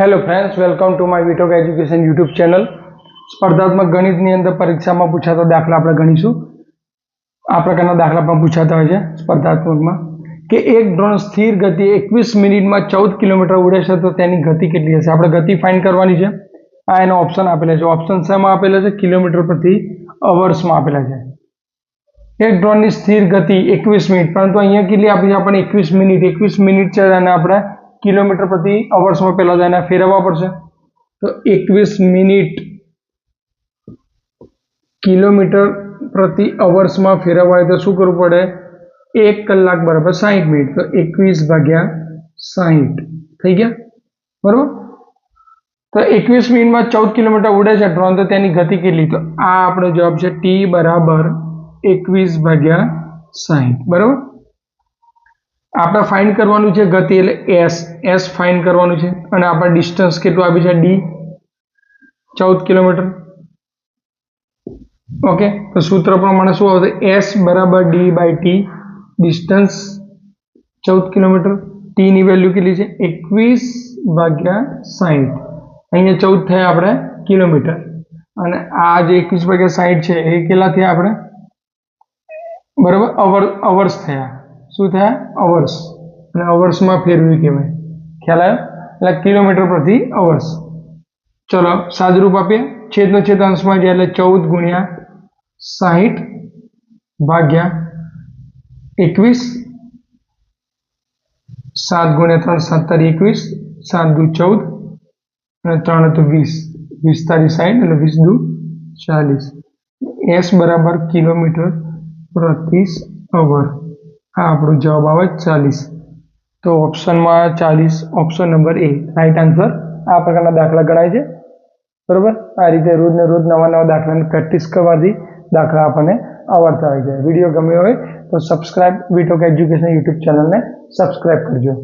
Hello friends welcome to my વિટોક education YouTube channel સ્પર્ધાત્મક ગણિતની અંદર પરીક્ષામાં પૂછાતા દાખલા આપણે ગણીશું. આ પ્રકારના દાખલા પણ પૂછાતા હોય છે સ્પર્ધાત્મકમાં. કે એક ડ્રોન સ્થિર ગતિ એકવીસ મિનિટમાં ચૌદ કિલોમીટર ઉડે છે, તો તેની ગતિ કેટલી હશે? આપણે ગતિ ફાઇન કરવાની છે. આ એનો ઓપ્શન આપેલા છે. ઓપ્શન શેમાં આપેલા છે? કિલોમીટર પ્રતિ અવર્સમાં આપેલા છે. એક ડ્રોનની સ્થિર ગતિ એકવીસ મિનિટ. પરંતુ અહીંયા કેટલી આપી છે? આપણને એકવીસ મિનિટ. એકવીસ મિનિટ છે અને આપણે કિલોમીટર પ્રતિ અવર્સમાં પહેલાં તો એને ફેરવવા પડશે. તો એકવીસ મિનિટ કિલોમીટર પ્રતિ અવર્સમાં ફેરવવા તો શું કરવું પડે? એક કલાક બરાબર સાહીઠ મિનિટ. તો એકવીસ ભાગ્યા સાહીઠ. થઈ ગયા? બરાબર? તો એકવીસ મિનિટમાં ચૌદ કિલોમીટર ઉડે છે ડ્રોન, તો તેની ગતિ કેટલી? તો આ આપણો જવાબ છે ટી બરાબર એકવીસ ભાગ્યા સાહીઠ. બરાબર? આપણે ફાઇન્ડ કરવાનું છે ગતિ એટલે એસ એસ ફાઇન્ડ કરવાનું છે. અને આપણે ડિસ્ટન્સ કેટલું આપ્યું છે? ડી ચૌદ કિલોમીટર. ઓકે તો સૂત્ર પ્રમાણે શું આવશે? એસ બરાબર ડી બાય ટી ડિસ્ટન્સ ચૌદ કિલોમીટર. ટીની વેલ્યુ કેટલી છે? એકવીસ ભાગ્યા સાહીઠ અહીંયા ચૌદ થયા આપણે કિલોમીટર. અને આ જે એકવીસ ભાગ્યા સાહીઠ છે, એ કેટલા થયા આપણે? બરાબર, અવર અવર્સ થયા. શું થયા? અવર્સ અને અવર્સમાં ફેરવી કહેવાય. ખ્યાલ આવ્યો? એટલે કિલોમીટર પ્રતિ અવર્સ ચલો, સાદરૂપ આપીએ. છેદનો છેદ અંશમાં જાય એટલે ચૌદ ગુણ્યા સાહીઠ ભાગ્યા એકવીસ. સાત ગુણ્યા ત્રણ સત્તર એકવીસ. સાત દુ ચૌદ. અને ત્રણ હતું વીસ. વીસ તારી સાહીઠ એટલે વીસ દુ ચાલીસ. એસ બરાબર કિલોમીટર પ્રતિ અવર આ આપણો જવાબ આવે ચાલીસ. તો ઓપ્શનમાં ચાલીસ option number A right answer આ પ્રકારના દાખલા ગણાય છે. બરાબર? આ રીતે રોજને રોજ નવા નવા દાખલાની પ્રેક્ટિસ કરવાથી દાખલા આપણને આવડતા હોય છે. વીડિયો ગમ્યો હોય તો સબસ્ક્રાઇબ વિટોક એજ્યુકેશન યુટ્યુબ ચેનલને સબસ્ક્રાઈબ કરજો.